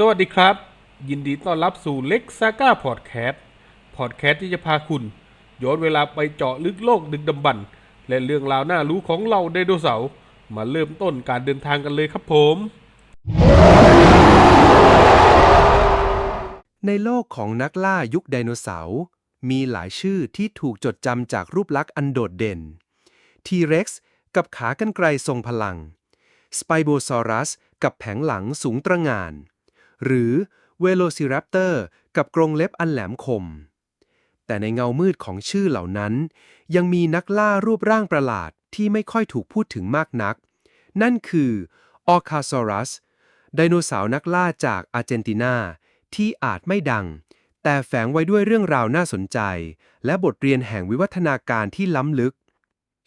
สวัสดีครับ ยินดีต้อนรับสู่เล็กซาก้าพอดแคสต์พอดแคสต์ที่จะพาคุณ ย้อนเวลาไปเจาะลึกโลกดึกดำบรรพ์และเรื่องราวน่ารู้ของเราไดโนเสาร์มาเริ่มต้นการเดินทางกันเลยครับผม ในโลกของนักล่ายุคไดโนเสาร์มีหลายชื่อที่ถูกจดจำจากรูปลักษณ์อันโดดเด่น T-Rex กับขากรรไกรทรงพลัง Spinosaurus กับแผงหลังสูงตระหง่าน หรือ Velociraptor กับกรงเล็บอันแหลมคม แต่ในเงามืดของชื่อเหล่านั้น ยังมีนักล่ารูปร่างประหลาดที่ไม่ค่อยถูกพูดถึงมากนัก นั่นคือ o r c a s a u r u s ไดโนเสาร์นักล่าจากอาร์เจนตินาที่อาจไม่ดัง แต่แฝงไว้ด้วยเรื่องราวน่าสนใจ และบทเรียนแห่งวิวัฒนาการที่ล้ำลึก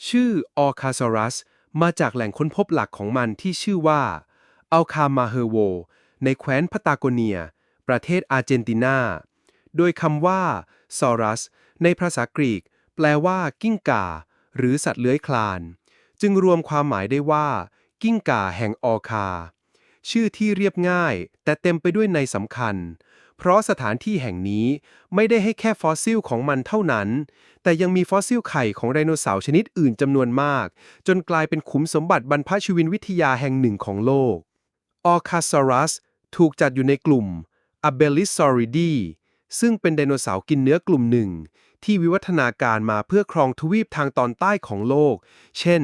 ชื่อ o r c a s a u r u s มาจากแหล่งค้นพบหลักของมันที่ชื่อว่าอัลคามาเฮโว ในแคว้นพาตาโกเนีย ประเทศอาร์เจนตินา โดยคำว่าซอรัส ในภาษากรีก แปลว่า กิ้งก่า หรือสัตว์เลื้อยคลาน จึงรวมความหมายได้ว่า กิ้งก่าแห่งออคา ชื่อที่เรียบง่าย แต่เต็มไปด้วยในสำคัญ เพราะสถานที่แห่งนี้ไม่ได้ให้แค่ฟอสซิลของมันเท่านั้น แต่ยังมีฟอสซิลไข่ของไดโนเสาร์ชนิดอื่นจำนวนมาก จนกลายเป็นขุมสมบัติบรรพชีวินวิทยาแห่งหนึ่งของโลกออคาซอรัส ถูกจัดอยู่ในกลุ่ม a b e l i s a u r i d i ซึ่งเป็นไดโนเสาร์กินเนื้อกลุ่มหนึ่ง ที่วิวัฒนาการมาเพื่อครองทวีปทางตอนใต้ของโลก เช่น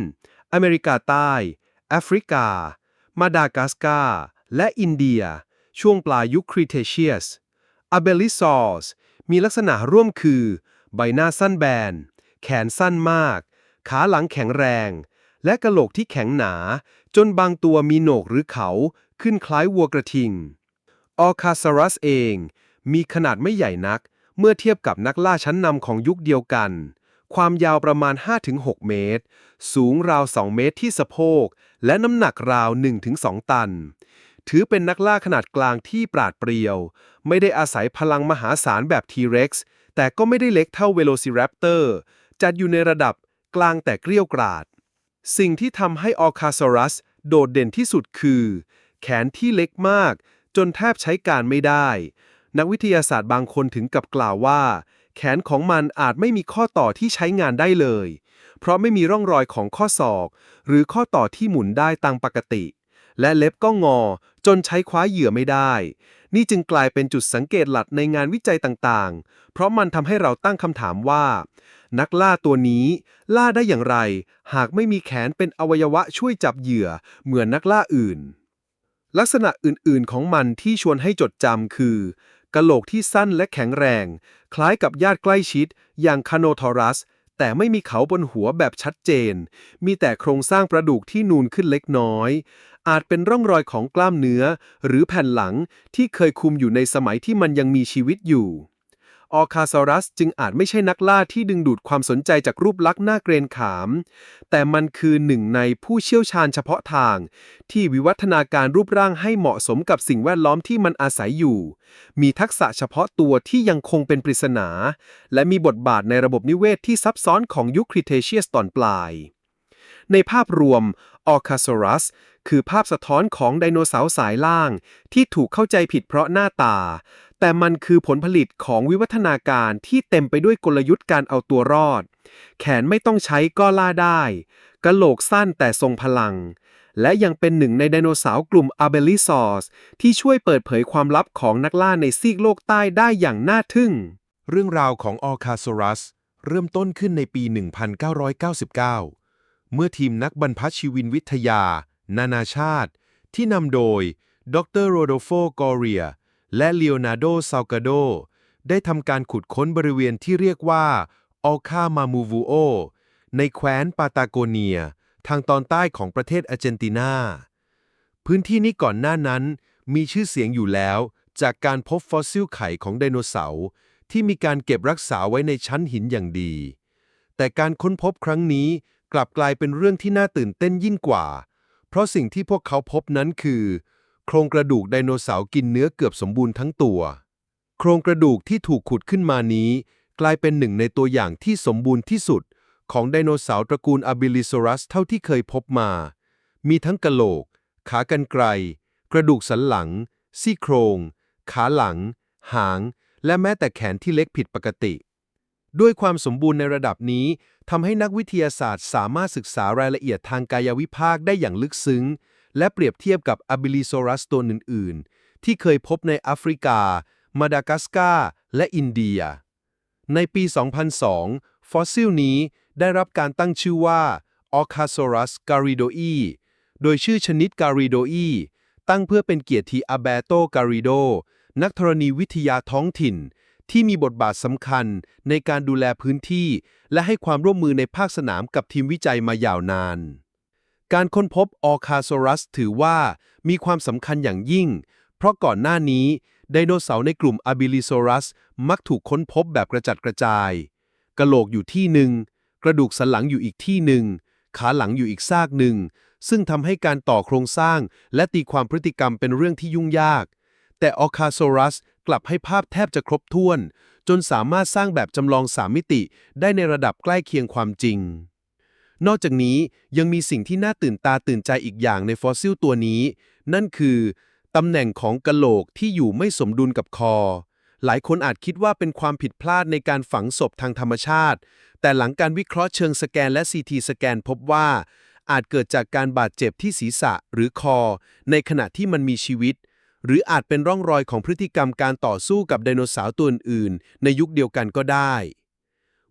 อเมริกาใต้ แอฟริกา มาดากัสการ์ และอินเดีย ช่วงปลายยุคครีเทเชียส a b e l i s a u r s มีลักษณะร่วมคือ ใบหน้าสั้นแบน แขนสั้นมาก ขาหลังแข็งแรง และกระโหลกที่แข็งหนา จนบางตัวมีโหนกหรือเขา ขึ้นคล้ายวัวกระทิง ออคาซารัสเอง มีขนาดไม่ใหญ่นัก เมื่อเทียบกับนักล่าชั้นนำของยุคเดียวกัน ความยาวประมาณ 5-6 เมตร สูงราว 2 เมตรที่สะโพก และน้ำหนักราว 1-2 ตัน ถือเป็นนักล่าขนาดกลางที่ปราดเปรียว ไม่ได้อาศัยพลังมหาศาลแบบ T-Rex แต่ก็ไม่ได้เล็กเท่า Velociraptor จัดอยู่ในระดับกลางแต่เกลี้ยวกราด สิ่งที่ทำให้ออคาซอรัสโดดเด่นที่สุดคือ แขนที่เล็กมาก จนแทบใช้การไม่ได้ นักวิทยาศาสตร์บางคนถึงกับกล่าวว่า แขนของมันอาจไม่มีข้อต่อที่ใช้งานได้เลย เพราะไม่มีร่องรอยของข้อศอก หรือข้อต่อที่หมุนได้ตามปกติ และเล็บก็งอ จนใช้คว้าเหยื่อไม่ได้ นี่จึงกลายเป็นจุดสังเกตหลักในงานวิจัยต่างๆ เพราะมันทำให้เราตั้งคำถามว่า นักล่าตัวนี้ล่าได้อย่างไร หากไม่มีแขนเป็นอวัยวะช่วยจับเหยื่อ เหมือนนักล่าอื่น ลักษณะอื่นๆของมันที่ชวนให้จดจำคือกะโหลกที่สั้นและแข็งแรง คล้ายกับญาติใกล้ชิด อย่างคาโนทอรัส แต่ไม่มีเขาบนหัวแบบชัดเจน มีแต่โครงสร้างประดูกที่นูนขึ้นเล็กน้อย อาจเป็นร่องรอยของกล้ามเนื้อ หรือแผ่นหลังที่เคยคุมอยู่ในสมัยที่มันยังมีชีวิตอยู่ ออคาซอรัสจึงอาจไม่ใช่นักล่าที่ดึงดูดความสนใจจากรูปลักษณ์หน้าเกรงขาม แต่มันคือหนึ่งในผู้เชี่ยวชาญเฉพาะทาง ที่วิวัฒนาการรูปร่างให้เหมาะสมกับสิ่งแวดล้อมที่มันอาศัยอยู่ มีทักษะเฉพาะตัวที่ยังคงเป็นปริศนา และมีบทบาทในระบบนิเวศที่ซับซ้อนของยุคคริเทเชียสตอนปลาย ในภาพรวมออคาซอรัสคือภาพสะท้อนของไดโนเสาร์สายล่าง ที่ถูกเข้าใจผิดเพราะหน้าตา แต่มันคือผลผลิตของวิวัฒนาการที่เต็มไปด้วยกลยุทธ์การเอาตัวรอด แขนไม่ต้องใช้ก็ล่าได้กะโหลกสั้นแต่ทรงพลัง และยังเป็นหนึ่งในไดโนเสาร์กลุ่มอาเบลิซอสที่ช่วยเปิดเผยความลับของนักล่าในซีกโลกใต้ได้อย่างน่าทึ่ง เรื่องราวของออคาซอรัสเริ่มต้นขึ้นในปี 1999 เมื่อทีมนักบรรพชีวินวิทยา นานาชาติ ที่นำโดย ดรโรโดโฟกอเรีย และเลโอนาร์โดซาลกาโด ได้ทำการขุดค้นบริเวณที่เรียกว่าออคามามูวูโอ ในแคว้นปาตาโกเนีย ทางตอนใต้ของประเทศอาร์เจนตินา พื้นที่นี้ก่อนหน้านั้นมีชื่อเสียงอยู่แล้ว จากการพบฟอสซิลไข่ของไดโนเสาร์ที่มีการเก็บรักษาไว้ในชั้นหินอย่างดี แต่การค้นพบครั้งนี้กลับกลายเป็นเรื่องที่น่าตื่นเต้นยิ่งกว่า เพราะสิ่งที่พวกเขาพบนั้นคือ โครงกระดูกไดโนเสาร์กินเนื้อเกือบสมบูรณ์ทั้งตัว โครงกระดูกที่ถูกขุดขึ้นมานี้ กลายเป็นหนึ่งในตัวอย่างที่สมบูรณ์ที่สุด ของไดโนเสาร์ตระกูลอาบิลิโซรัสเท่าที่เคยพบมา มีทั้งกะโหลก ขากรรไกร กระดูกสันหลัง ซี่โครง ขาหลัง หาง และแม้แต่แขนที่เล็กผิดปกติ ด้วยความสมบูรณ์ในระดับนี้ทำให้นักวิทยาศาสตร์สามารถศึกษารายละเอียดทางกายวิภาคได้อย่างลึกซึ้ง และเปรียบเทียบกับอ b บิลิโซรัสตัวอื่น ๆ ที่เคยพบในแอฟริกา มาดากัสการ์และอินเดีย ในปี 2002 ฟอสซิลนี้ได้รับการตั้งชื่อว่า o c a s a u r u s garridoi โดยชื่อชนิด garridoi ตั้งเพื่อเป็นเกียรติอาเบโต Garrido นักธรณีวิทยาท้องถิ่น ที่มีบทบาทสำคัญในการดูแลพื้นที่ และให้ความร่วมมือในภาคสนามกับทีมวิจัยมายาวนาน การค้นพบออคา s ซรัสถือว่ามีความสำคัญอย่างยิ่ง เพราะก่อนหน้านี้ไดโนเสาร์ในกลุ่มอ b บิลิโซรัสมักถูกค้นพบแบบกระจัดกระจาย กระโหลกอยู่ที่หนึ่ง กระดูกสันหลังอยู่อีกที่หนึ่ง ขาหลังอยู่อีกซากหนึ่ง ซึ่งทำให้การต่อโครงสร้าง และตีความพฤติกรรมเป็นเรื่องที่ยุ่งยาก แต่ออคา s ซรัสกลับให้ภาพแทบจะครบถ้วน จนสามารถสร้างแบบจำลองสามมิติได้ในระดับใกล้เคียงความจริง นอกจากนี้ยังมีสิ่งที่น่าตื่นตาตื่นใจอีกอย่างในฟอสซิลตัวนี้ นั่นคือตำแหน่งของกะโหลกที่อยู่ไม่สมดุลกับคอ หลายคนอาจคิดว่าเป็นความผิดพลาดในการฝังศพทางธรรมชาติ แต่หลังการวิเคราะห์เชิงสแกนและ CT สแกนพบว่า อาจเกิดจากการบาดเจ็บที่ศีรษะหรือคอ ในขณะที่มันมีชีวิต หรืออาจเป็นร่องรอยของพฤติกรรมการต่อสู้กับไดโนเสาร์ตัวอื่นในยุคเดียวกันก็ได้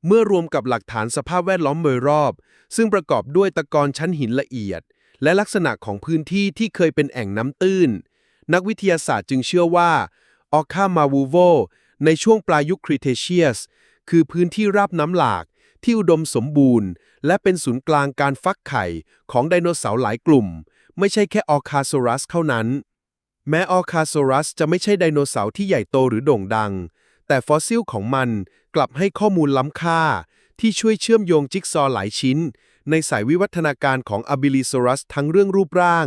เมื่อรวมกับหลักฐานสภาพแวดล้อมโดยรอบ ซึ่งประกอบด้วยตะกอนชั้นหินละเอียด และลักษณะของพื้นที่ที่เคยเป็นแอ่งน้ำตื้น นักวิทยาศาสตร์จึงเชื่อว่าออคามาวูโวในช่วงปลายยุคครีเทเชียส คือพื้นที่ราบน้ำหลาก ที่อุดมสมบูรณ์ และเป็นศูนย์กลางการฟักไข่ของไดโนเสาร์หลายกลุ่ม ไม่ใช่แค่ออคา s ซรัสเท่านั้น แม้ออคา s ซรัสจะไม่ใช่ไดโนเสาร์ที่ใหญ่โตหรือโด่งดัง แต่ฟอสซิลของมัน กลับให้ข้อมูลล้ำค่า ที่ช่วยเชื่อมโยงจิ๊กซอว์หลายชิ้น ในสายวิวัฒนาการของอบิลิโซรัสทั้งเรื่องรูปร่าง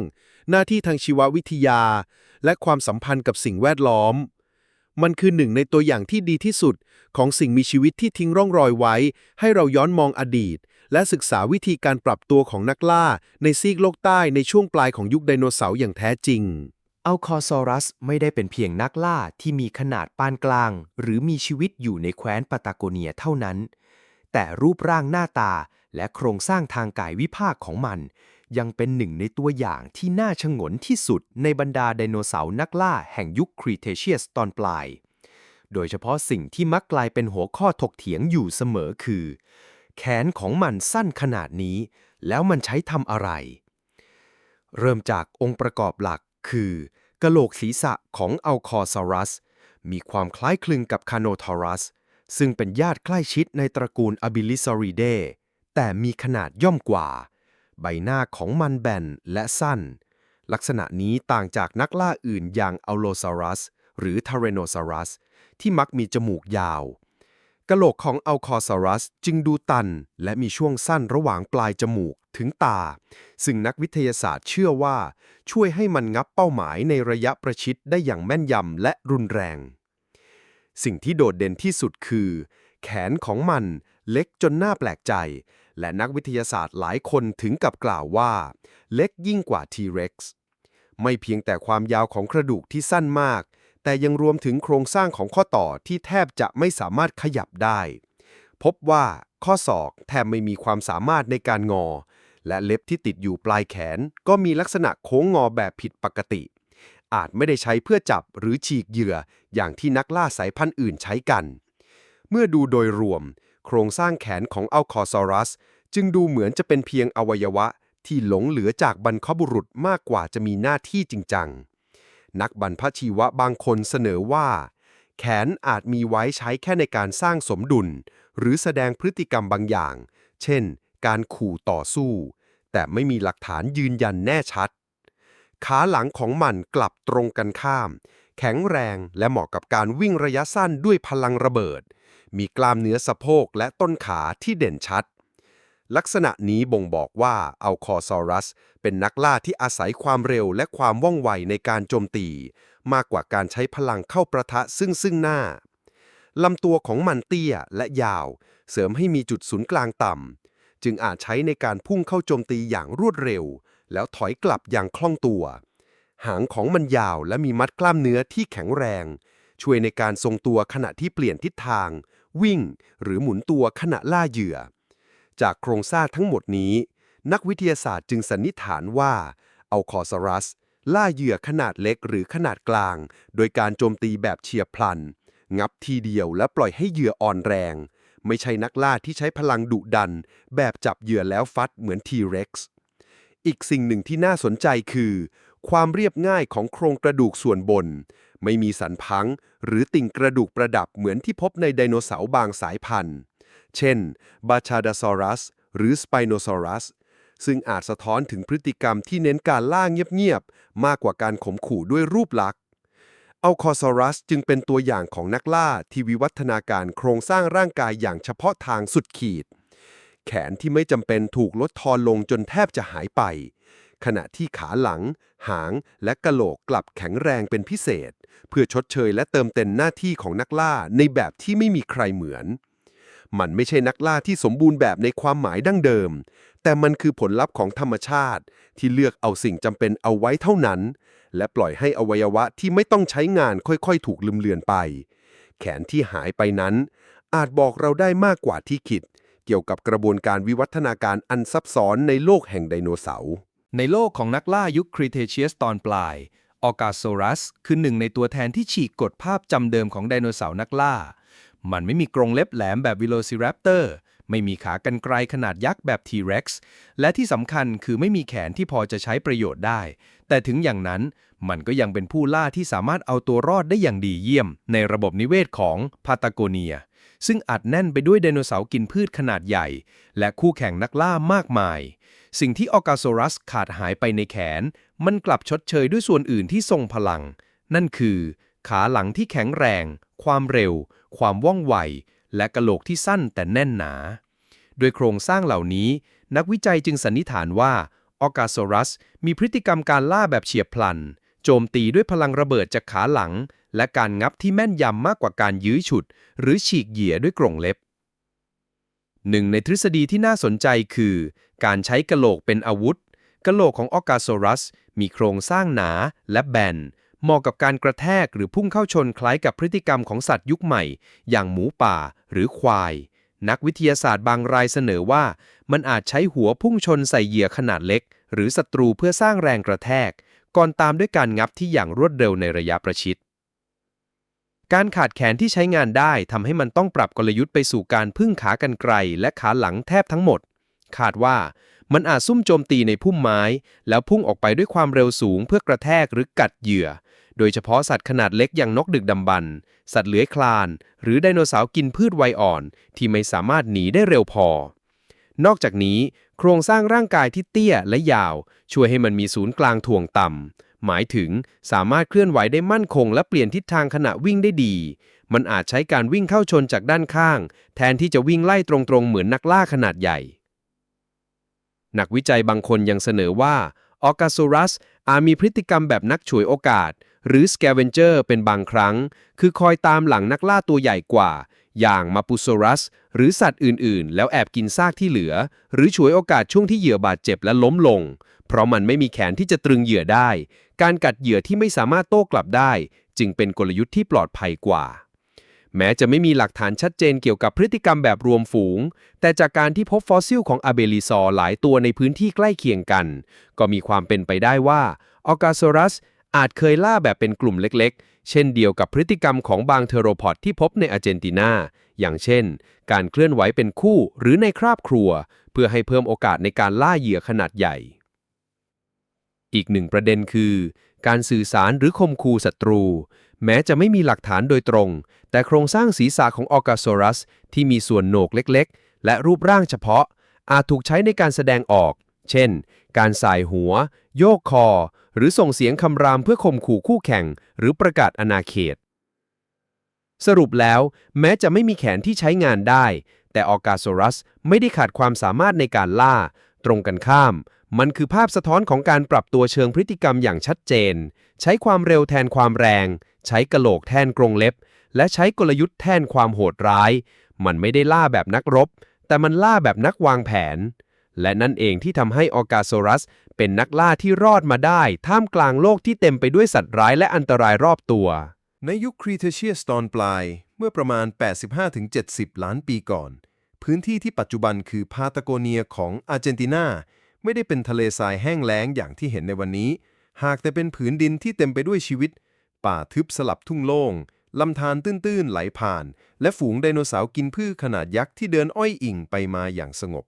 หน้าที่ทางชีววิทยา และความสัมพันธ์กับสิ่งแวดล้อม มันคือหนึ่งในตัวอย่างที่ดีที่สุดของสิ่งมีชีวิตที่ทิ้งร่องรอยไว้ ให้เราย้อนมองอดีต และศึกษาวิธีการปรับตัวของนักล่า ในซีกโลกใต้ในช่วงปลายของยุคไดโนเสาร์อย่างแท้จริง อัลคอซอรัสไม่ได้เป็นเพียงนักล่าที่มีขนาดปานกลาง หรือมีชีวิตอยู่ในแคว้นปาตาโกเนียเท่านั้น แต่รูปร่างหน้าตาและโครงสร้างทางกายวิภาคของมัน ยังเป็นหนึ่งในตัวอย่างที่น่าชงนที่สุดในบรรดาไดโนเสาร์นักล่าแห่งยุคครีเทเชียสตอนปลาย โดยเฉพาะสิ่งที่มักกลายเป็นหัวข้อถกเถียงอยู่เสมอคือ แขนของมันสั้นขนาดนี้ แล้วมันใช้ทำอะไร เริ่มจากองค์ประกอบหลัก คือกะโหลกศีรษะของอัลคอซารัส มีความคล้ายคลึงกับคาโนทอรัส ซึ่งเป็นญาติใกล้ชิดในตระกูลอ b ิลิซอริเดแต่มีขนาดย่อมกว่า ใบหน้าของมันแบนและสั้น ลักษณะนี้ต่างจากนักล่าอื่นอย่างอัลโลซารัส หรือทาเรโนซารัส ที่มักมีจมูกยาว กะโหลกของอัลคอซารัสจึงดูตัน และมีช่วงสั้นระหว่างปลายจมูกถึงตา ซึ่งนักวิทยาศาสตร์เชื่อว่า ช่วยให้มันงับเป้าหมายในระยะประชิดได้อย่างแม่นยำและรุนแรง สิ่งที่โดดเด่นที่สุดคือ แขนของมันเล็กจนน่าแปลกใจ และนักวิทยาศาสตร์หลายคนถึงกับกล่าวว่า เล็กยิ่งกว่า T-Rex ไม่เพียงแต่ความยาวของกระดูกที่สั้นมาก แต่ยังรวมถึงโครงสร้างของข้อต่อที่แทบจะไม่สามารถขยับได้ พบว่าข้อศอกแทบไม่มีความสามารถในการงอ และเล็บที่ติดอยู่ปลายแขน ก็มีลักษณะโค้งงอแบบผิดปกติ อาจไม่ได้ใช้เพื่อจับหรือฉีกเหยื่อ อย่างที่นักล่าสายพันธุ์อื่นใช้กัน เมื่อดูโดยรวม โครงสร้างแขนของอัลคอซอรัส จึงดูเหมือนจะเป็นเพียงอวัยวะที่หลงเหลือจากบรรพบุรุษมากกว่าจะมีหน้าที่จริงจัง นักบรรพชีวะบางคนเสนอว่า แขนอาจมีไว้ใช้แค่ในการสร้างสมดุล หรือแสดงพฤติกรรมบางอย่าง เช่น การขู่ต่อสู้ แต่ไม่มีหลักฐานยืนยันแน่ชัด ขาหลังของมันกลับตรงกันข้าม แข็งแรงและเหมาะกับการวิ่งระยะสั้นด้วยพลังระเบิด มีกล้ามเนื้อสะโพกและต้นขาที่เด่นชัด ลักษณะนี้บ่งบอกว่าอัลคอซอรัส เป็นนักล่าที่อาศัยความเร็วและความว่องไวในการโจมตี มากกว่าการใช้พลังเข้าประทะซึ่งซึ่งหน้าลำตัวของมันเตี้ยและยาว เสริมให้มีจุดศูนย์กลางต่ำ จึงอาจใช้ในการพุ่งเข้าโจมตีอย่างรวดเร็ว แล้วถอยกลับอย่างคล่องตัว หางของมันยาวและมีมัดกล้ามเนื้อที่แข็งแรง ช่วยในการทรงตัวขณะที่เปลี่ยนทิศทาง วิ่ง หรือหมุนตัวขณะล่าเหยื่อ จากโครงสร้างทั้งหมดนี้ นักวิทยาศาสตร์จึงสันนิษฐานว่าเอาคอซอรัส ล่าเหยื่อขนาดเล็กหรือขนาดกลาง โดยการโจมตีแบบเฉียบพลัน งับทีเดียวและปล่อยให้เหยื่ออ่อนแรง ไม่ใช่นักล่าที่ใช้พลังดุดัน แบบจับเหยื่อแล้วฟัดเหมือนทีเร็กซ์อีกสิ่งหนึ่งที่น่าสนใจคือ ความเรียบง่ายของโครงกระดูกส่วนบน ไม่มีสันพัง หรือติ่งกระดูกประดับเหมือนที่พบในไดโนเสาร์บางสายพันธุ์ เช่นบาชาดาซอรัส หรือสไปโนซอรัส ซึ่งอาจสะท้อนถึงพฤติกรรมที่เน้นการล่าเงียบๆ มากกว่าการข่มขู่ด้วยรูปลักษณ์อัลคอซอรัสจึงเป็นตัวอย่างของนักล่าที่วิวัฒนาการโครงสร้างร่างกายอย่างเฉพาะทางสุดขีด แขนที่ไม่จำเป็นถูกลดทอนลงจนแทบจะหายไป ขณะที่ขาหลัง หางและกะโหลกกลับแข็งแรงเป็นพิเศษ เพื่อชดเชยและเติมเต็มหน้าที่ของนักล่าในแบบที่ไม่มีใครเหมือน มันไม่ใช่นักล่าที่สมบูรณ์แบบในความหมายดั้งเดิม แต่มันคือผลลัพธ์ของธรรมชาติ ที่เลือกเอาสิ่งจำเป็นเอาไว้เท่านั้น และปล่อยให้อวัยวะที่ไม่ต้องใช้งานค่อยๆ ถูกลืมเลือนไป แขนที่หายไปนั้น อาจบอกเราได้มากกว่าที่คิด เกี่ยวกับกระบวนการวิวัฒนาการอันซับซ้อนในโลกแห่งไดโนเสาร์ในโลกของนักล่ายุคครีเทเชียสตอนปลายออกาโซรัส คือหนึ่งในตัวแทนที่ฉีกกฎภาพจำเดิมของไดโนเสาร์นักล่า มันไม่มีกรงเล็บแหลมแบบวิโลซิแรปเตอร์ไม่มีขากรรไกรขนาดยักษ์แบบทีเร็กซ์และที่สำคัญคือไม่มีแขนที่พอจะใช้ประโยชน์ได้ แต่ถึงอย่างนั้นมันก็ยังเป็นผู้ล่าที่สามารถเอาตัวรอดได้อย่างดีเยี่ยม ในระบบนิเวศของพาตาโกเนีย ซึ่งอัดแน่นไปด้วยไดโนเสาร์กินพืชขนาดใหญ่ และคู่แข่งนักล่ามากมาย สิ่งที่ออกาโซรัสขาดหายไปในแขน มันกลับชดเชยด้วยส่วนอื่นที่ทรงพลัง นั่นคือ ขาหลังที่แข็งแรง ความเร็ว ความว่องไว และกะโหลกที่สั้นแต่แน่นหนา โดยโครงสร้างเหล่านี้ นักวิจัยจึงสันนิษฐานว่าออกาโซรัส มีพฤติกรรมการล่าแบบเฉียบพลัน โจมตีด้วยพลังระเบิดจากขาหลัง และการงับที่แม่นยำมากกว่าการยื้อฉุด หรือฉีกเหยื่อด้วยกรงเล็บหนึ่งในทฤษฎีที่น่าสนใจคือ การใช้กะโหลกเป็นอาวุธกะโหลกของออกาโซรัส มีโครงสร้างหนาและแบน เหมาะกับการกระแทกหรือพุ่งเข้าชนคล้ายกับพฤติกรรมของสัตว์ยุคใหม่ อย่างหมูป่าหรือควาย นักวิทยาศาสตร์บางรายเสนอว่า มันอาจใช้หัวพุ่งชนใส่เหยื่อขนาดเล็ก หรือศัตรูเพื่อสร้างแรงกระแทก ก่อนตามด้วยการงับที่อย่างรวดเร็วในระยะประชิดการขาดแขนที่ใช้งานได้ทำให้มันต้องปรับกลยุทธ์ไปสู่การพึ่งขากรรไกรและขาหลังแทบทั้งหมด คาดว่ามันอาจซุ่มโจมตีในพุ่มไม้ แล้วพุ่งออกไปด้วยความเร็วสูงเพื่อกระแทกหรือกัดเหยื่อ โดยเฉพาะสัตว์ขนาดเล็กอย่างนกดึกดำบรรพ์สัตว์เลื้อยคลาน หรือไดโนเสาร์กินพืชวัยอ่อน ที่ไม่สามารถหนีได้เร็วพอ นอกจากนี้ โครงสร้างร่างกายที่เตี้ยและยาว ช่วยให้มันมีศูนย์กลางถ่วงต่ำ หมายถึงสามารถเคลื่อนไหวได้มั่นคง และเปลี่ยนทิศทางขณะวิ่งได้ดี มันอาจใช้การวิ่งเข้าชนจากด้านข้าง แทนที่จะวิ่งไล่ตรงๆ เหมือนนักล่าขนาดใหญ่ นักวิจัยบางคนยังเสนอว่าออกาโซรัสอาจมีพฤติกรรมแบบนักฉวยโอกาส หรือ scavenger เป็นบางครั้ง คือคอยตามหลังนักล่าตัวใหญ่กว่า อย่างมาปุโซรัส หรือสัตว์อื่นๆ แล้วแอบกินซากที่เหลือ หรือฉวยโอกาสช่วงที่เหยื่อบาดเจ็บและล้มลง เพราะมันไม่มีแขนที่จะตรึงเหยื่อได้ การกัดเหยื่อที่ไม่สามารถโต้กลับได้ จึงเป็นกลยุทธ์ที่ปลอดภัยกว่าแม้จะไม่มีหลักฐานชัดเจนเกี่ยวกับพฤติกรรมแบบรวมฝูง แต่จากการที่พบฟอสซิลของอเบลิซอร์หลายตัวในพื้นที่ใกล้เคียงกัน ก็มีความเป็นไปได้ว่าออกาโซรัส อาจเคยล่าแบบเป็นกลุ่มเล็กๆ เช่นเดียวกับพฤติกรรมของบางเทโรพอดที่พบในอาร์เจนตินา อย่างเช่น การเคลื่อนไหวเป็นคู่หรือในคราบครัว เพื่อให้เพิ่มโอกาสในการล่าเหยื่อขนาดใหญ่ อีกหนึ่งประเด็นคือ การสื่อสารหรือคมคูศัตรู แม้จะไม่มีหลักฐานโดยตรง แต่โครงสร้างศีรษะของออกาโซรัส ที่มีส่วนโหนกเล็กๆ และรูปร่างเฉพาะ อาจถูกใช้ในการแสดงออก เช่น การสายหัว โยกคอ หรือส่งเสียงคำรามเพื่อข่มขู่คู่แข่ง หรือประกาศอาณาเขต สรุปแล้ว แม้จะไม่มีแขนที่ใช้งานได้ แต่ออกาโซรัสไม่ได้ขาดความสามารถในการล่า ตรงกันข้าม มันคือภาพสะท้อนของการปรับตัวเชิงพฤติกรรมอย่างชัดเจน ใช้ความเร็วแทนความแรง ใช้กระโหลกแทนกรงเล็บ และใช้กลยุทธ์แทนความโหดร้าย มันไม่ได้ล่าแบบนักรบ แต่มันล่าแบบนักวางแผน และนั่นเองที่ทำให้ออกาโซรัส เป็นนักล่าที่รอดมาได้ ท่ามกลางโลกที่เต็มไปด้วยสัตว์ร้ายและอันตรายรอบตัว ในยุคครีเทเชียสตอนปลาย เมื่อประมาณ 85-70 ล้านปีก่อน พื้นที่ที่ปัจจุบันคือพาตโกเนียของอาร์เจนตินา ไม่ได้เป็นทะเลทรายแห้งแล้งอย่างที่เห็นในวันนี้ หากแต่เป็นผืนดินที่เต็มไปด้วยชีวิต ป่าทึบสลับทุ่งโล่งลำธารตื้นๆไหลผ่าน และฝูงไดโนเสาร์กินพืชขนาดยักษ์ที่เดินอ้อยอิ่งไปมาอย่างสงบ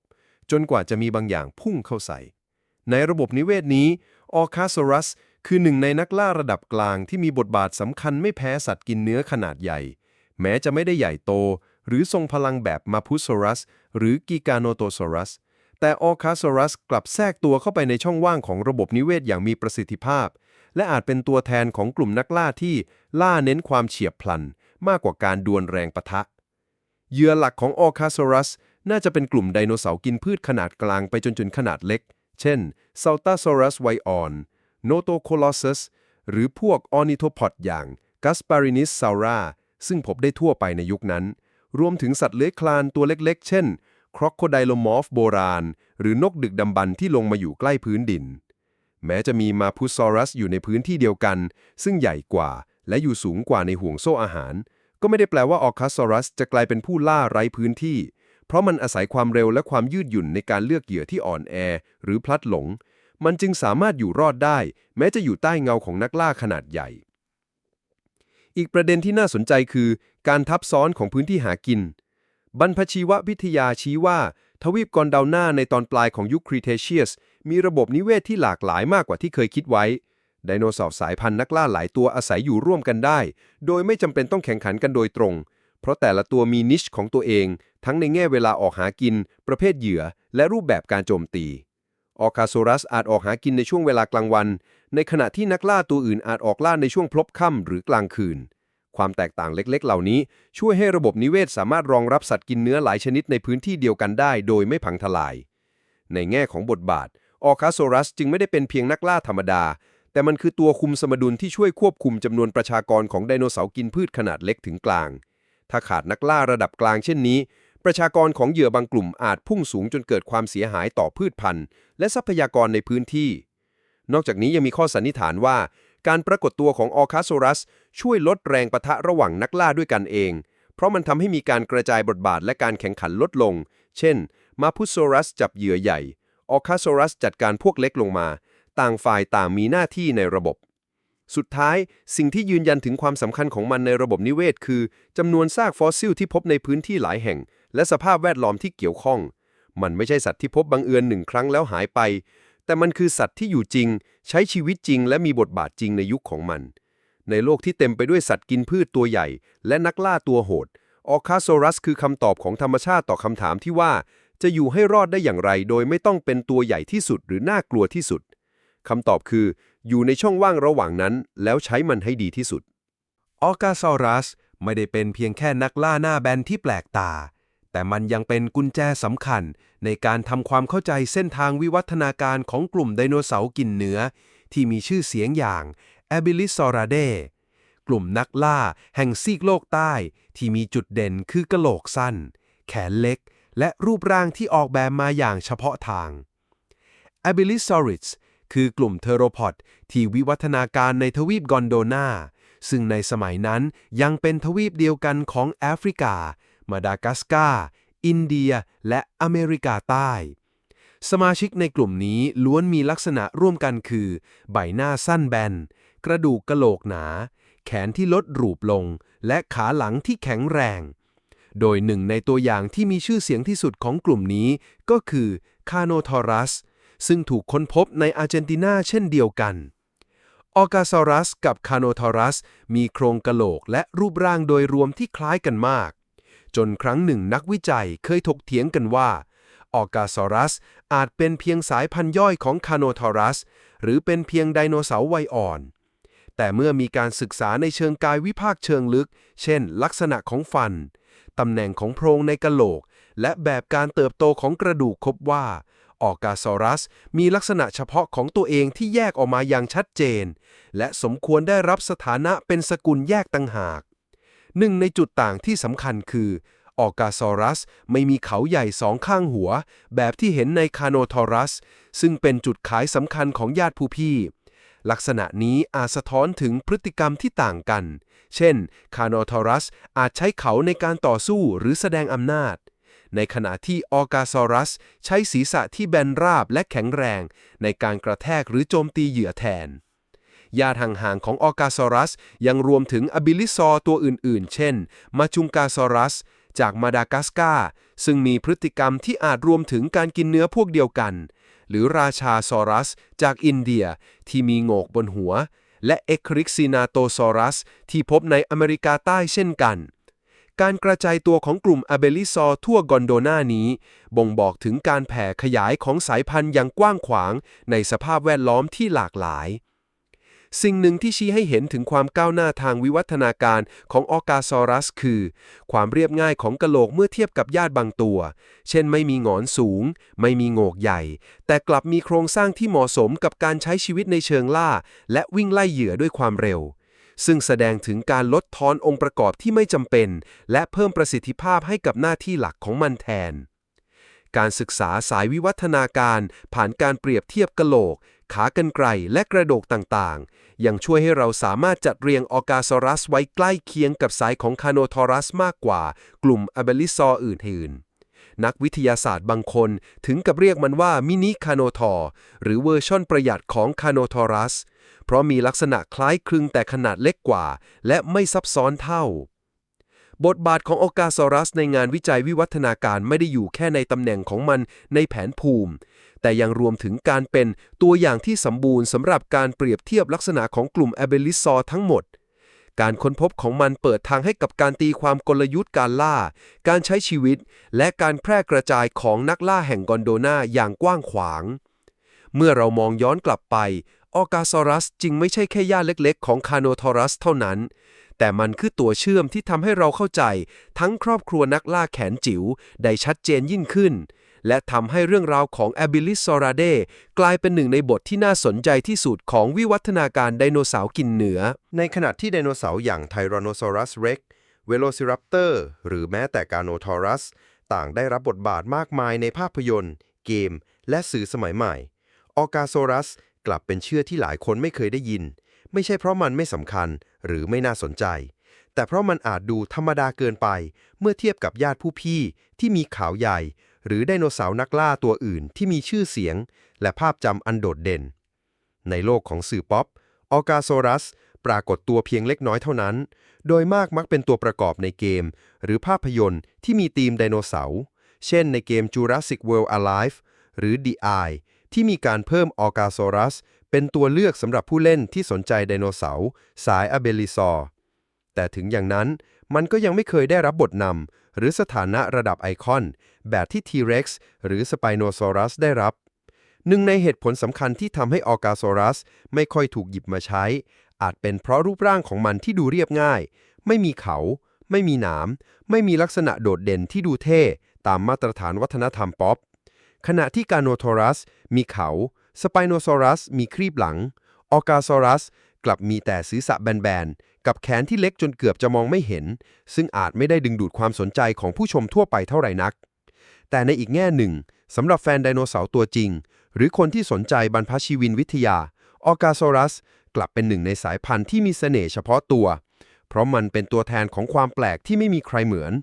จนกว่าจะมีบางอย่างพุ่งเข้าใส่ ในระบบนิเวศนี้ออคาโซรัส คือหนึ่งในนักล่าระดับกลางที่มีบทบาทสำคัญไม่แพ้สัตว์กินเนื้อขนาดใหญ่ แม้จะไม่ได้ใหญ่โต หรือทรงพลังแบบมาพุโซรัส หรือกิกาโนโตโซรัส แต่ออคาโซรัสกลับแทรกตัวเข้าไปในช่องว่างของระบบนิเวศอย่างมีประสิทธิภาพ และอาจเป็นตัวแทนของกลุ่มนักล่าที่ล่าเน้นความเฉียบพลัน มากกว่าการดวลแรงปะทะเหยื่อหลักของออคาโซรัส น่าจะเป็นกลุ่มไดโนเสาร์กินพืชขนาดกลางไปจนจนขนาดเล็ก เช่นซ a ลต s ซ u รัสไวออนโนโตโคลอส u s หรือพวกออนิโทพอดอย่างกัสปารินิสซาราซึ่งพบได้ทั่วไปในยุคนั้น รวมถึงสัตว์เลื้อยคลานตัวเล็ก ๆ เช่นครอ c โคไดโลมอฟโบราณ หรือนกดึกดำบรรที่ลงมาอยู่ใกล้พื้นดิน แม้จะมีมาพุซอรัสอยู่ในพื้นที่เดียวกัน ซึ่งใหญ่กว่า และอยู่สูงกว่าในห่วงโซ่อาหาร ก็ไม่ได้แปลว่าออคัสซอรัสจะกลายเป็นผู้ล่าไร้พื้นที่ เพราะมันอาศัยความเร็วและความยืดหยุ่นในการเลือกเหยื่อที่อ่อนแอ หรือพลัดหลง มันจึงสามารถอยู่รอดได้ แม้จะอยู่ใต้เงาของนักล่าขนาดใหญ่ อีกประเด็นที่น่าสนใจคือ การทับซ้อนของพื้นที่หากิน บรรพชีววิทยาชี้ว่า ทวีปกอนดาวนาในตอนปลายของยุคครีเทเชียส มีระบบนิเวศที่หลากหลายมากกว่าที่เคยคิดไว้ไดโนเสาร์สายพันธุ์นักล่าหลายตัวอาศัยอยู่ร่วมกันได้ โดยไม่จำเป็นต้องแข่งขันกันโดยตรง เพราะแต่ละตัวมีนิชของตัวเอง ทั้งในแง่เวลาออกหากิน ประเภทเหยื่อ และรูปแบบการโจมตี ออคาโซรัสอาจออกหากินในช่วงเวลากลางวัน ในขณะที่นักล่าตัวอื่นอาจออกล่าในช่วงพลบค่ำหรือกลางคืน ความแตกต่างเล็กๆ เหล่านี้ ช่วยให้ระบบนิเวศสามารถรองรับสัตว์กินเนื้อหลายชนิดในพื้นที่เดียวกันได้ โดยไม่พังทลาย ในแง่ของบทบาท ออคาโซรัสจึงไม่ได้เป็นเพียงนักล่าธรรมดา แต่มันคือตัวคุมสมดุลที่ช่วยควบคุมจำนวนประชากรของไดโนเสาร์กินพืชขนาดเล็กถึงกลาง ถ้าขาดนักล่าระดับกลางเช่นนี้ ประชากรของเหยื่อบางกลุ่มอาจพุ่งสูงจนเกิดความเสียหายต่อพืชพันธุ์ และทรัพยากรในพื้นที่ นอกจากนี้ยังมีข้อสันนิษฐานว่า การปรากฏตัวของออคาโซรัส ช่วยลดแรงปะทะระหว่างนักล่าด้วยกันเอง เพราะมันทำให้มีการกระจายบทบาทและการแข่งขันลดลง เช่น มาพุโซรัสจับเหยื่อใหญ่ ออคาโซรัสจัดการพวกเล็กลงมา ต่างฝ่ายต่างมีหน้าที่ในระบบสุดท้ายสิ่งที่ยืนยันถึงความสำคัญของมันในระบบนิเวศ คือจำนวนซากฟอสซิลที่พบในพื้นที่หลายแห่ง และสภาพแวดล้อมที่เกี่ยวข้อง มันไม่ใช่สัตว์ที่พบบังเอิญหนึ่งครั้งแล้วหายไป แต่มันคือสัตว์ที่อยู่จริง ใช้ชีวิตจริง และมีบทบาทจริงในยุคของมัน ในโลกที่เต็มไปด้วยสัตว์กินพืชตัวใหญ่ และนักล่าตัวโหดออคาโซรัสคือคำตอบของธรรมชาติต่อคำถามที่ว่า จะอยู่ให้รอดได้อย่างไร โดยไม่ต้องเป็นตัวใหญ่ที่สุดหรือน่ากลัวที่สุดคำตอบคือ อยู่ในช่องว่างระหว่างนั้น แล้วใช้มันให้ดีที่สุดออร์กาซอรัสไม่ได้เป็นเพียงแค่นักล่าหน้าแบนที่แปลกตา แต่มันยังเป็นกุญแจสำคัญในการทำความเข้าใจเส้นทางวิวัฒนาการของกลุ่มไดโนเสาร์กินเนื้อ ที่มีชื่อเสียงอย่าง a b i l i s a u r a d e กลุ่มนักล่าแห่งซีกโลกใต้ ที่มีจุดเด่นคือกะโหลกสั้น แขนเล็ก และรูปร่างที่ออกแบบมาอย่างเฉพาะทาง a b i l i s a u r i d s คือกลุ่มเทโรพอดที่วิวัฒนาการในทวีปกอนโดนาซึ่งในสมัยนั้นยังเป็นทวีปเดียวกันของแอฟริกา มาดากัสการ์อินเดีย และอเมริกาใต้ สมาชิกในกลุ่มนี้ล้วนมีลักษณะร่วมกันคือ ใบหน้าสั้นแบน กระดูกกะโหลกหนา แขนที่ลดรูปลง และขาหลังที่แข็งแรง โดยหนึ่งในตัวอย่างที่มีชื่อเสียงที่สุดของกลุ่มนี้ก็คือคาโนทอรัส ซึ่งถูกค้นพบในอาร์เจนตินาเช่นเดียวกันออกาซอรัสกับคาโนทอรัสมีโครงกะโหลกและรูปร่างโดยรวมที่คล้ายกันมาก จนครั้งหนึ่งนักวิจัยเคยถกเถียงกันว่าออกาซอรัสอาจเป็นเพียงสายพันธุ์ย่อยของคาโนทอรัส หรือเป็นเพียงไดโนเสาร์วัยอ่อน แต่เมื่อมีการศึกษาในเชิงกายวิภาคเชิงลึก เช่น ลักษณะของฟัน ตำแหน่งของโพรงในกะโหลก และแบบการเติบโตของกระดูกพบว่าออกาซอรัส มีลักษณะเฉพาะของตัวเองที่แยกออกมาอย่างชัดเจน และสมควรได้รับสถานะเป็นสกุลแยกต่างหาก หนึ่งในจุดต่างที่สำคัญคือออกาซอรัสไม่มีเขาใหญ่สองข้างหัว แบบที่เห็นในคาโนทอรัส ซึ่งเป็นจุดขายสำคัญของญาติผู้พี่ ลักษณะนี้อาจสะท้อนถึงพฤติกรรมที่ต่างกัน เช่น คาโนทอรัสอาจใช้เขาในการต่อสู้หรือแสดงอำนาจ ในขณะที่ออกาซอรัส ใช้ศีรษะที่แบนราบและแข็งแรง ในการกระแทกหรือโจมตีเหยื่อแทน ญาติห่างๆของออกาซอรัส ยังรวมถึงอบิลิซอร์ตัวอื่นๆ เช่น มาจุงกาซอรัส จากมาดากัสกาซึ่งมีพฤติกรรมที่อาจรวมถึงการกินเนื้อพวกเดียวกัน หรือราชาซอรัส จากอินเดียที่มีโงกบนหัว และเอ็กริกซินาโตซอรัส ที่พบในอเมริกาใต้เช่นกันการกระจายตัวของกลุ่มอเบลิซอร์ทั่วกอนโดนานี้ บ่งบอกถึงการแผ่ขยายของสายพันธุ์อย่างกว้างขวางในสภาพแวดล้อมที่หลากหลาย สิ่งหนึ่งที่ชี้ให้เห็นถึงความก้าวหน้าทางวิวัฒนาการของออกาซอรัสคือ ความเรียบง่ายของกะโหลกเมื่อเทียบกับญาติบางตัว เช่นไม่มีหงอนสูง ไม่มีโงกใหญ่ แต่กลับมีโครงสร้างที่เหมาะสมกับการใช้ชีวิตในเชิงล่า และวิ่งไล่เหยื่อด้วยความเร็ว ซึ่งแสดงถึงการลดทอนองค์ประกอบที่ไม่จำเป็น และเพิ่มประสิทธิภาพให้กับหน้าที่หลักของมันแทนการศึกษาสายวิวัฒนาการผ่านการเปรียบเทียบกะโหลก ขากรรไกรและกระโดกต่างๆ ยังช่วยให้เราสามารถจัดเรียงออกาซอรัสไว้ใกล้เคียงกับสายของคาโนทอรัสมากกว่ากลุ่มอเบลิซอร์อื่นๆ นักวิทยาศาสตร์บางคนถึงกับเรียกมันว่ามินิคาโนทอร์หรือเวอร์ชั่นประหยัดของคาโนทอรัส เพราะมีลักษณะคล้ายคลึงแต่ขนาดเล็กกว่า และไม่ซับซ้อนเท่าบทบาทของโอกาซอรัสในงานวิจัยวิวัฒนาการไม่ได้อยู่แค่ในตำแหน่งของมันในแผนภูมิ แต่ยังรวมถึงการเป็นตัวอย่างที่สมบูรณ์สำหรับการเปรียบเทียบลักษณะของกลุ่มแอเบลิซอร์ทั้งหมด การค้นพบของมันเปิดทางให้กับการตีความกลยุทธ์การล่า การใช้ชีวิต และการแพร่กระจายของนักล่าแห่งกอนโดนาอย่างกว้างขวาง เมื่อเรามองย้อนกลับไปออกาซอรัสจึงไม่ใช่แค่ญาติเล็กๆ ของคาโนทอรัสเท่านั้น แต่มันคือตัวเชื่อมที่ทำให้เราเข้าใจ ทั้งครอบครัวนักล่าแขนจิ๋วได้ชัดเจนยิ่งขึ้น และทำให้เรื่องราวของ a b i l i s a u r a d e กลายเป็นหนึ่งในบทที่น่าสนใจที่สุดของวิวัฒนาการไดโนเสาร์กินเนื้อ ในขณะที่ไดโนเสาร์อย่าง Tyrannosaurus rex Velociraptor หรือแม้แต่ Carnotaurus ต่างได้รับบทบาทมากมายในภาพยนตร์ เกม และสื่อสมัยใหม่ ออกาโซรัสกลับเป็นเชื่อที่หลายคนไม่เคยได้ยิน ไม่ใช่เพราะมันไม่สำคัญหรือไม่น่าสนใจ แต่เพราะมันอาจดูธรรมดาเกินไป เมื่อเทียบกับญาติผู้พี่ที่มีขาวใหญ่ หรือไดโนเสาร์นักล่าตัวอื่นที่มีชื่อเสียง และภาพจำอันโดดเด่น ในโลกของสื่อป๊อปออกาโซรัส ปรากฏตัวเพียงเล็กน้อยเท่านั้น โดยมากมักเป็นตัวประกอบในเกม หรือภาพยนตร์ที่มีธีมไดโนเสาร์ เช่นในเกม Jurassic World Alive หรือ The Eye ที่มีการเพิ่มออกาโซรัส เป็นตัวเลือกสำหรับผู้เล่นที่สนใจไดโนเสาร์สายอเบลิซอร์แต่ถึงอย่างนั้น มันก็ยังไม่เคยได้รับบทนำหรือสถานะระดับไอคอน แบบที่ T-Rex หรือ Spinosaurus ได้รับ หนึ่งในเหตุผลสำคัญที่ทำให้ออกาโซรัสไม่ค่อยถูกหยิบมาใช้ อาจเป็นเพราะรูปร่างของมันที่ดูเรียบง่าย ไม่มีเขา ไม่มีหนาม ไม่มีลักษณะโดดเด่นที่ดูเท่ ตามมาตรฐานวัฒนธรรมป๊อป ขณะที่กาโนทอรัสมีเขา สไปโนซอรัสมีครีบหลัง ออกาซอรัสกลับมีแต่ศีรษะแบนๆ กับแขนที่เล็กจนเกือบจะมองไม่เห็น ซึ่งอาจไม่ได้ดึงดูดความสนใจของผู้ชมทั่วไปเท่าไหร่นัก แต่ในอีกแง่หนึ่งสำหรับแฟนไดโนเสาร์ตัวจริง หรือคนที่สนใจบรรพชีวินวิทยาออกาโซรัส กลับเป็นหนึ่งในสายพันธุ์ที่มีเสน่ห์เฉพาะตัว เพราะมันเป็นตัวแทนของความแปลกที่ไม่มีใครเหมือน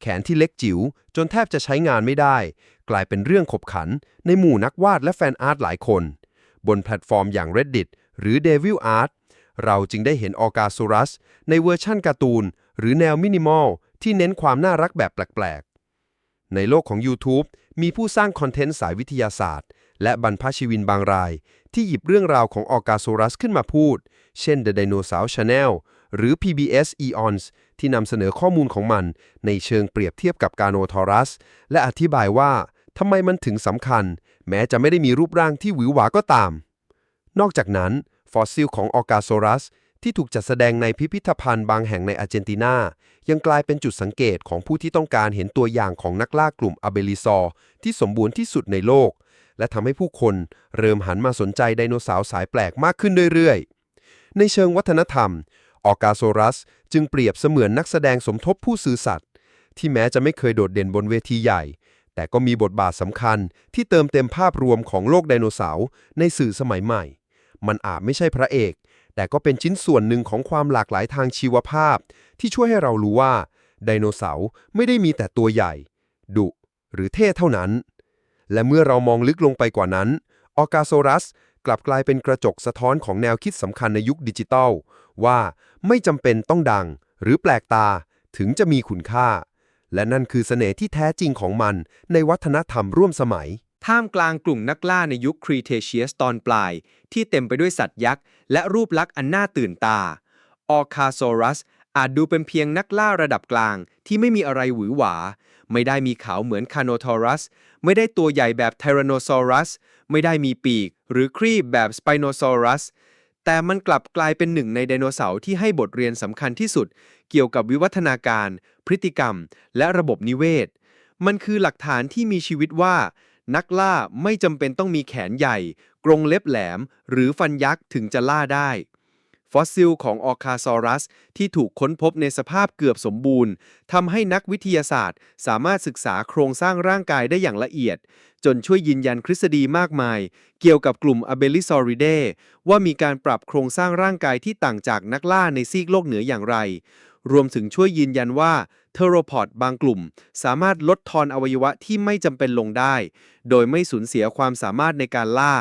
แขนที่เล็กจิ๋วจนแทบจะใช้งานไม่ได้ กลายเป็นเรื่องขบขัน ในหมู่นักวาดและแฟนอาร์ตหลายคน บนแพลตฟอร์มอย่าง Reddit หรือ Devil Art เราจึงได้เห็นออกาซูรัส ในเวอร์ชั่นการ์ตูน หรือแนวมินิมอล ที่เน้นความน่ารักแบบแปลกๆ ในโลกของ YouTube มีผู้สร้างคอนเทนต์สายวิทยาศาสตร์ และบรรพชีวินบางราย ที่หยิบเรื่องราวของออกาโซรัสขึ้นมาพูด เช่น The Dinosaur Channel หรือ PBS Eons ที่นำเสนอข้อมูลของมัน ในเชิงเปรียบเทียบกับกาโนทอรัส และอธิบายว่าทำไมมันถึงสำคัญ แม้จะไม่ได้มีรูปร่างที่หวือหวาก็ตาม นอกจากนั้น ฟอสซิลของออกาโซรัส ที่ถูกจัดแสดงในพิพิธภัณฑ์บางแห่งในอาร์เจนตินา ยังกลายเป็นจุดสังเกตของผู้ที่ต้องการเห็นตัวอย่างของนักล่ากลุ่มอเบลิซอร์ที่สมบูรณ์ที่สุดในโลก และทำให้ผู้คนเริ่มหันมาสนใจไดโนเสาร์สายแปลกมากขึ้นเรื่อยๆ ในเชิงวัฒนธรรม ออกาโซรัส จึงเปรียบเสมือนนักแสดงสมทบผู้สื่อสัตว์ ที่แม้จะไม่เคยโดดเด่นบนเวทีใหญ่แต่ก็มีบทบาทสำคัญที่เติมเต็มภาพรวมของโลกไดโนเสาร์ในสื่อสมัยใหม่ มันอาจไม่ใช่พระเอก แต่ก็เป็นชิ้นส่วนหนึ่งของความหลากหลายทางชีวภาพ ที่ช่วยให้เรารู้ว่า ไดโนเสาร์ไม่ได้มีแต่ตัวใหญ่ ดุหรือเท่เท่านั้น และเมื่อเรามองลึกลงไปกว่านั้นออกาโซรัสกลับกลายเป็นกระจกสะท้อนของแนวคิดสำคัญในยุคดิจิทัลว่าไม่จำเป็นต้องดัง หรือแปลกตาถึงจะมีคุณค่า และนั่นคือเสน่ห์ที่แท้จริงของมันในวัฒนธรรมร่วมสมัย ท่ามกลางกลุ่มนักล่าในยุคครีเทเชียสตอนปลาย ที่เต็มไปด้วยสัตว์ยักษ์ และรูปลักษณ์อันน่าตื่นตา ออคาโซรัส อาจดูเป็นเพียงนักล่าระดับกลางที่ไม่มีอะไรหวือหวา ไม่ได้มีเขาเหมือนคาโนทอรัส ไม่ได้ตัวใหญ่แบบไทแรโนซอรัส ไม่ได้มีปีก หรือครีบแบบสไปโนซอรัส แต่มันกลับกลายเป็นหนึ่งในไดโนเสาร์ที่ให้บทเรียนสำคัญที่สุด เกี่ยวกับวิวัฒนาการ พฤติกรรม และระบบนิเวศ มันคือหลักฐานที่มีชีวิตว่า นักล่าไม่จำเป็นต้องมีแขนใหญ่ กรงเล็บแหลม หรือฟันยักษ์ถึงจะล่าได้ ฟอสซิลของออคาซอรัส ที่ถูกค้นพบในสภาพเกือบสมบูรณ์ทำให้นักวิทยาศาสตร์ สามารถศึกษาโครงสร้างร่างกายได้อย่างละเอียด จนช่วยยืนยันทฤษฎีมากมาย เกี่ยวกับกลุ่มอเบลิซอริเดว่ามีการปรับโครงสร้างร่างกายที่ต่างจากนักล่าในซีกโลกเหนืออย่างไร รวมถึงช่วยยืนยันว่า เทโรพอดบางกลุ่ม สามารถลดทอนอวัยวะที่ไม่จำเป็นลงได้ โดยไม่สูญเสียความสามารถในการล่า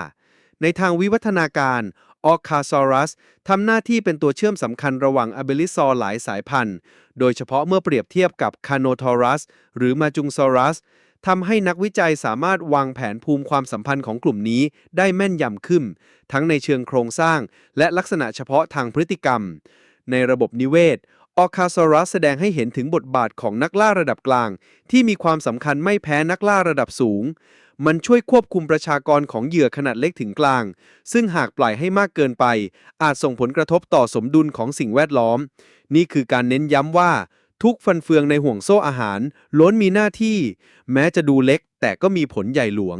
ในทางวิวัฒนาการออคาซอรัสทำหน้าที่เป็นตัวเชื่อมสำคัญระหว่างอเบลิซอร์หลายสายพันธุ์ โดยเฉพาะเมื่อเปรียบเทียบกับคาโนทอรัสหรือมาจุงซอรัสทำให้นักวิจัยสามารถวางแผนภูมิความสัมพันธ์ของกลุ่มนี้ได้แม่นยำขึ้น ทั้งในเชิงโครงสร้าง และลักษณะเฉพาะทางพฤติกรรม ในระบบนิเวศ ออคาซอรัสแสดงให้เห็นถึงบทบาทของนักล่าระดับกลาง ที่มีความสำคัญไม่แพ้นักล่าระดับสูง มันช่วยควบคุมประชากรของเหยื่อขนาดเล็กถึงกลาง ซึ่งหากปล่อยให้มากเกินไป อาจส่งผลกระทบต่อสมดุลของสิ่งแวดล้อม นี่คือการเน้นย้ำว่าทุกฟันเฟืองในห่วงโซ่อาหาร ล้วนมีหน้าที่ แม้จะดูเล็ก แต่ก็มีผลใหญ่หลวง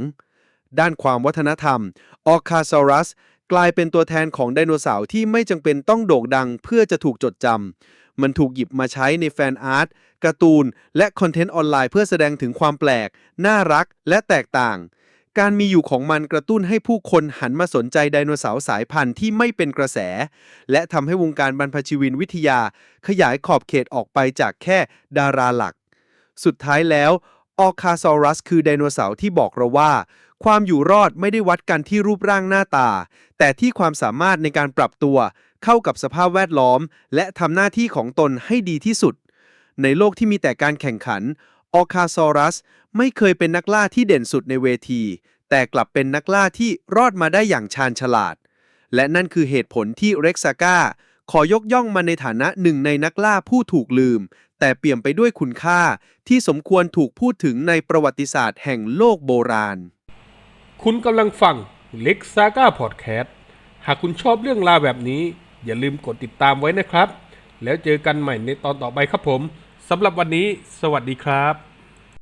ด้านความวัฒนธรรมออคาซอรัสกลายเป็นตัวแทนของไดโนเสาร์ที่ไม่จำเป็นต้องโด่งดังเพื่อจะถูกจดจำ มันถูกหยิบมาใช้ในแฟนอาร์ตการ์ตูน และคอนเทนต์ออนไลน์เพื่อแสดงถึงความแปลก น่ารักและแตกต่าง การมีอยู่ของมันกระตุ้นให้ผู้คนหันมาสนใจไดโนเสาร์สายพันธุ์ที่ไม่เป็นกระแส และทำให้วงการบรรพชีวินวิทยา ขยายขอบเขตออกไปจากแค่ดาราหลัก สุดท้ายแล้วออคาซอรัสคือไดโนเสาร์ที่บอกเราว่า ความอยู่รอดไม่ได้วัดกันที่รูปร่างหน้าตา แต่ที่ความสามารถในการปรับตัว เข้ากับสภาพแวดล้อม และทำหน้าที่ของตนให้ดีที่สุด ในโลกที่มีแต่การแข่งขันออคาซอรัสไม่เคยเป็นนักล่าที่เด่นสุดในเวที แต่กลับเป็นนักล่าที่รอดมาได้อย่างชาญฉลาด และนั่นคือเหตุผลที่เร็กซาก้าขอยกย่องมันในฐานะหนึ่งในนักล่าผู้ถูกลืม แต่เปี่ยมไปด้วยคุณค่าที่สมควรถูกพูดถึงในประวัติศาสตร์แห่งโลกโบราณ คุณกำลังฟังเล็กซาก้าพอดแคสต์หากคุณชอบเรื่องราวแบบนี้ อย่าลืมกดติดตามไว้นะครับ แล้วเจอกันใหม่ในตอนต่อไปครับผมสำหรับวันนี้ สวัสดีครับ